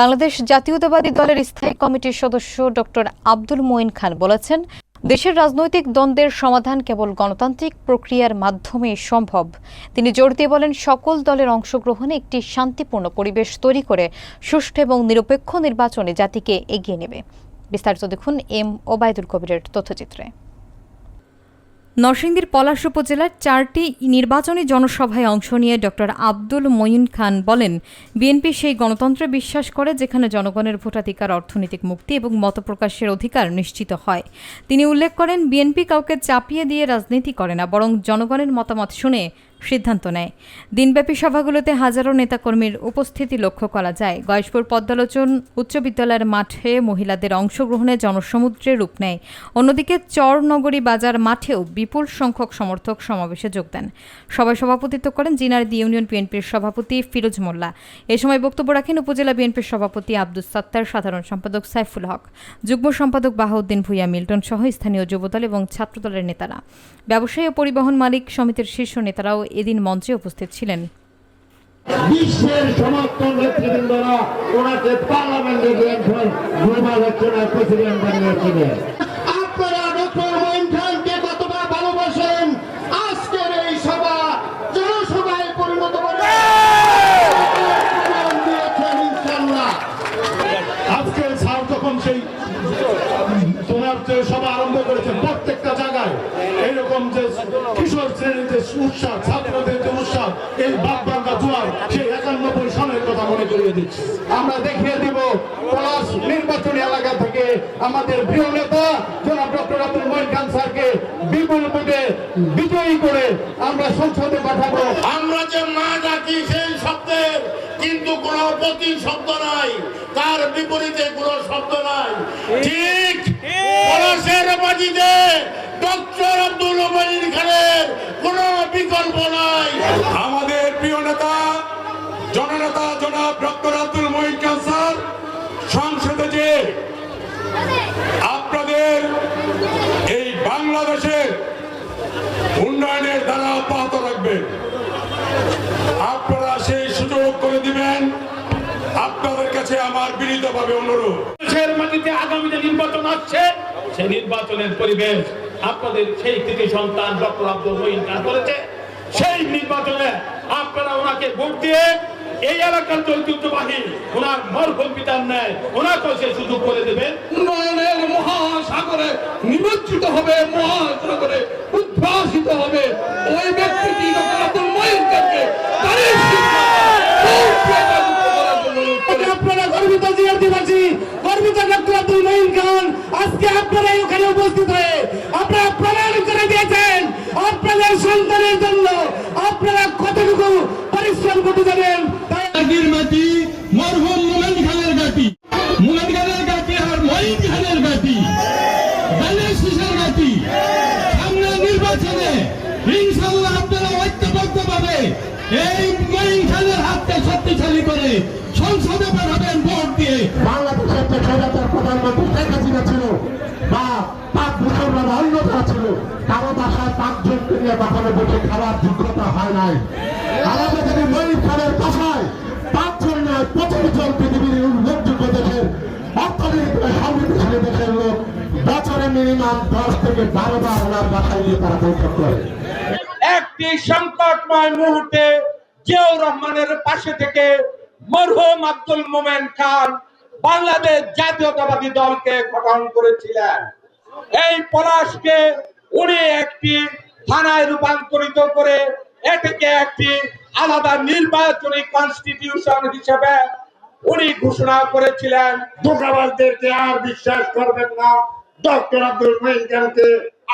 বাংলাদেশ জাতীয়তাবাদী দলের স্থায়ী কমিটির সদস্য ডক্টর আব্দুল মঈন খান বলেছেন, দেশের রাজনৈতিক দ্বন্দ্বের সমাধান কেবল গণতান্ত্রিক প্রক্রিয়ার মাধ্যমে সম্ভব। তিনি জোর দিয়ে বলেন, সকল দলের অংশগ্রহণে একটি শান্তিপূর্ণ পরিবেশ তৈরি করে সুষ্ঠু এবং নিরপেক্ষ নির্বাচনে জাতিকে এগিয়ে নেবে। বিস্তারিত দেখুন এম ওবায়দুল কবিরের তথ্যচিত্রে। নরসিংদীর পলাশ উপজেলার চারটি নির্বাচনী জনসভায় অংশ নিয়ে ডক্টর আব্দুল মঈন খান বলেন, বিএনপি সেই গণতন্ত্রে বিশ্বাস করে যেখানে জনগণের ভোটাধিকার, অর্থনৈতিক মুক্তি এবং মতপ্রকাশের অধিকার নিশ্চিত হয়। তিনি উল্লেখ করেন, বিএনপি কাউকে চাপিয়ে দিয়ে রাজনীতি করে না, বরং জনগণের মতামত শুনে সিদ্ধান্ত নেয়। দিনব্যাপী সভাগুলোতে হাজারো নেতাকর্মীর উপস্থিতি লক্ষ্য করা যায়। গয়েশপুর পদ্মালোচন উচ্চ বিদ্যালয়ের মাঠে মহিলাদের অংশগ্রহণে জনসমুদ্রে রূপ নেয়। অন্যদিকে চরনগরী বাজার মাঠেও বিপুল সংখ্যক সমর্থক সমাবেশে যোগ দেন। সভায় সভাপতিত্ব করেন জিনারদি ইউনিয়ন বিএনপির সভাপতি ফিরোজ মোল্লা। এ সময় বক্তব্য রাখেন উপজেলা বিএনপির সভাপতি আব্দুস সাত্তার, সাধারণ সম্পাদক সাইফুল হক, যুগ্ম সম্পাদক বাহাউদ্দিন ভুইয়া মিল্টন সহ স্থানীয় যুবদল এবং ছাত্রদলের নেতারা। ব্যবসায়ী ও পরিবহন মালিক সমিতির শীর্ষ নেতারাও এদিন মঞ্চে উপস্থিত ছিলেন। বিশ্বের সমর্থন নেতৃবৃন্দরা ওনাকে পার্লামেন্টে গ্লোবাল হচ্ছে না প্রেসিডেন্ট বানিয়েছিলেন। আপনারা ডক্টর খানকে কতটা ভালোবাসেন? আজকের এই সভা জনসভায় পরিণত করে আজকে স্যার যখন সেই তোমার সভা আরম্ভ করেছে সেই একানব্বই সনের কথা মনে করিয়ে দিচ্ছে। আমরা দেখিয়ে দিব পলাশ নির্বাচনী এলাকা থেকে আমাদের প্রিয় নেতা জনাব ডক্টর আব্দুল মঈন খান স্যারকে বিপুল ভোটে বিজয়ী করে আমরা সংসদে পাঠাবো। আমরা যে মা ডাকি সেই শব্দের কিন্তু কোনো প্রতি শব্দ নাই তার বিপরীতে কোনো শব্দ নাই। ঠিক পলাশের বাজিতে ডক্টর আব্দুল মঈন খানের কোনো বিকল্প নাই আমাদের প্রিয় নেতা জননেতা জনাব ডক্টর আব্দুল মঈন খান সংসদে যে আপনাদের এই বাংলাদেশের উন্নয়নের দ্বারা অব্যাহত রাখবেন আপনারা সেই সুযোগ করে দিবেন। আপনাদের কাছে আমার বিনীতভাবে অনুরোধ। দেশের মাটিতে আগামীতে নির্বাচন আসছে, সেই নির্বাচনের পরিবেশ আপনাদের সেই কৃতি সন্তান ডক্টর আব্দুল খান করেছে। সেই নির্বাচনে আপনারা ওনাকে ভোট দিয়ে এই এলাকার চৈতন্যবাহী ওনার মরফল পিতার ন্যায় ওনাকেও সে সুযোগ করে দেবেন। উন্নয়নের মহাসাগরে নিমজ্জিত হবে মহাসাগরে উদ্ভাসিত হবে ওই ব্যক্তিটি ডক্টর আব্দুল মঈন খানকে তারই আপনারা গর্বিত জিয়াদিবাসী গর্বিত ডক্টর আব্দুল মঈন খান আজকে আপনারা এখানে উপস্থিত হয়ে আপনারা প্রমাণ করে দিয়েছেন আপনাদের সন্তানের জন্য আপনারা কতটুকু পরিশ্রম করতে যাবেন তাই গাটির মাটি মরহুম মোমেন খানের গাটি মোমেন খানের গাটি আর মঈন খানের গাটি গানের শিশের গাটি সামনে নির্বাচনে ইনশাল্লাহ আপনারা ঐক্যবদ্ধ ভাবে এই মঈন খানের হাতকে শক্তিশালী করে সংসদে পাঠাবেন ভোট দিয়ে। বাংলাদেশের যে স্বৈরাচার প্রধানমন্ত্রী শেখ হাসিনা ছিল বা পাক মুসলমান অন্য যারা ছিল কারও বাসায় পাঁচজনকে নিয়ে বসে খাওয়ার যোগ্যতা হয় নাই। আমাদের যদি ময়ূর খানের বাসায় পাঁচজন নয় পঁচিশ জন পৃথিবীর উল্লেখযোগ্য দেশের অর্থনীতিতে সমৃদ্ধশালী দেশের লোক বছরে মিনিমাম দশ থেকে বারো বার ওনার বাসায় নিয়ে তারা বৈঠক করে। একটি সংকটময় মুহূর্তে জিয়াউর রহমানের পাশে থেকে মরহুম আব্দুল মোমেন খান বাংলাদেশ জাতীয়তাবাদী দলকে গঠন করেছিলেন। এই পলাশকে উনি একটি থানায় রূপান্তরিত করে এটাকে একটি আলাদা নির্বাচনী কনস্টিটিউশন হিসেবে উনি ঘোষণা করেছিলেন। ধোকাবাজদেরকে আর বিশ্বাস করবেন না। ডক্টর আব্দুল মঈন খানকে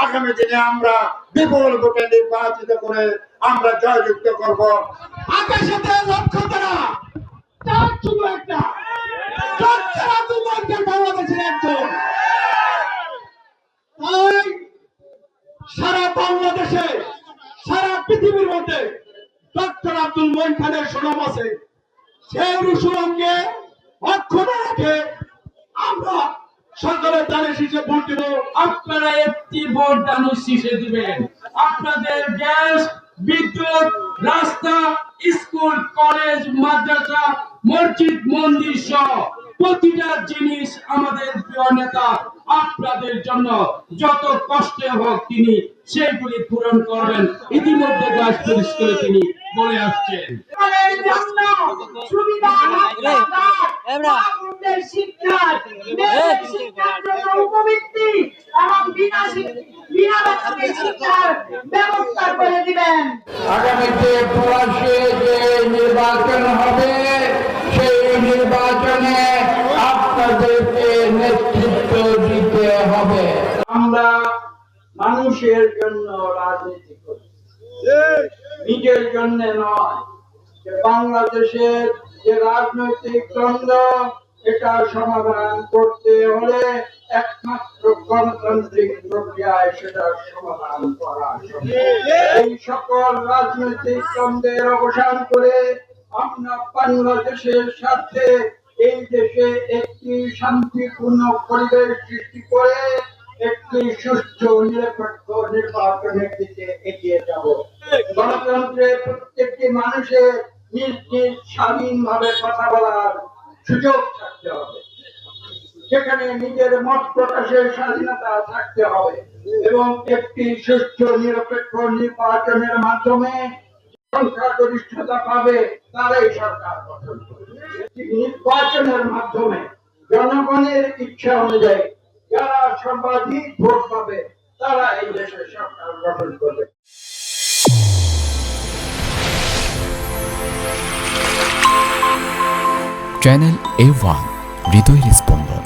আগামী দিনে আমরা বিপুল ভোটে নির্বাচিত করে আমরা জয়যুক্ত করব। আকাশেতে লক্ষ্য করা তার শুধু একটা ডক্টর আব্দুল মঈন খান বাংলাদেশের একজন তাই সারা বাংলাদেশে সারা পৃথিবীর মধ্যে ডক্টর আব্দুল মঈন খানের সুনাম আছে, সেই সুনামকে অক্ষত রাখে আমরা সকালে দানে শীষে ভোট দেব। আপনারা একটি ভোট দানের শীষে দিবেন। আপনাদের গ্যাস, বিদ্যুৎ, রাস্তা, স্কুল, কলেজ, মাদ্রাসা, মসজিদ, মন্দির সহ প্রতিটা জিনিস আমাদের প্রিয় নেতা আপনাদের জন্য যত কষ্টে হোক তিনি সেইগুলি পূরণ করবেন। ইতিমধ্যে গাছ পরিষ্কার তিনি বলে আসছেন। শিক্ষার শিক্ষার জন্য উপবৃত্তি এবং বিনা বেতনে শিক্ষার ব্যবস্থা করে দিবেন আগামীতে প্রবাসে যে নির্বাচন হবে সেই নির্বাচনে আপনাদেরকে নেতৃত্ব দিতে হবে আমরা মানুষের জন্য রাজনীতি করি। নিজের জন্য নয় বাংলাদেশের যে রাজনৈতিক দ্বন্দ্ব, এটা সমাধান করতে হলে একমাত্র গণতান্ত্রিক প্রক্রিয়ায় সেটা সমাধান করা এই সকল রাজনৈতিক দ্বন্দ্বের অবসান করে আমরা বাংলাদেশের স্বার্থে এই দেশে একটি শান্তিপূর্ণ পরিবেশ সৃষ্টি করে একটি সুষ্ঠু নিরপেক্ষ নির্বাচনের দিকে এগিয়ে যাব। গণতন্ত্রে প্রত্যেকটি মানুষের নিজ নিজ স্বাধীনভাবে কথা বলার সুযোগ থাকতে হবে। সেখানে নিজের মত প্রকাশের স্বাধীনতা থাকতে হবে এবং একটি সুষ্ঠু নিরপেক্ষ নির্বাচনের মাধ্যমে সংখ্যাগরিষ্ঠতা পাবে, তারাই সরকার গঠন নির্বাচনের মাধ্যমে জনগণের ইচ্ছা অনুযায়ী যারা সর্বাধিক ভোট পাবে, তারা এই দেশের সরকার গঠন করবে। চ্যানেল এ ওয়ান স্পন্দন।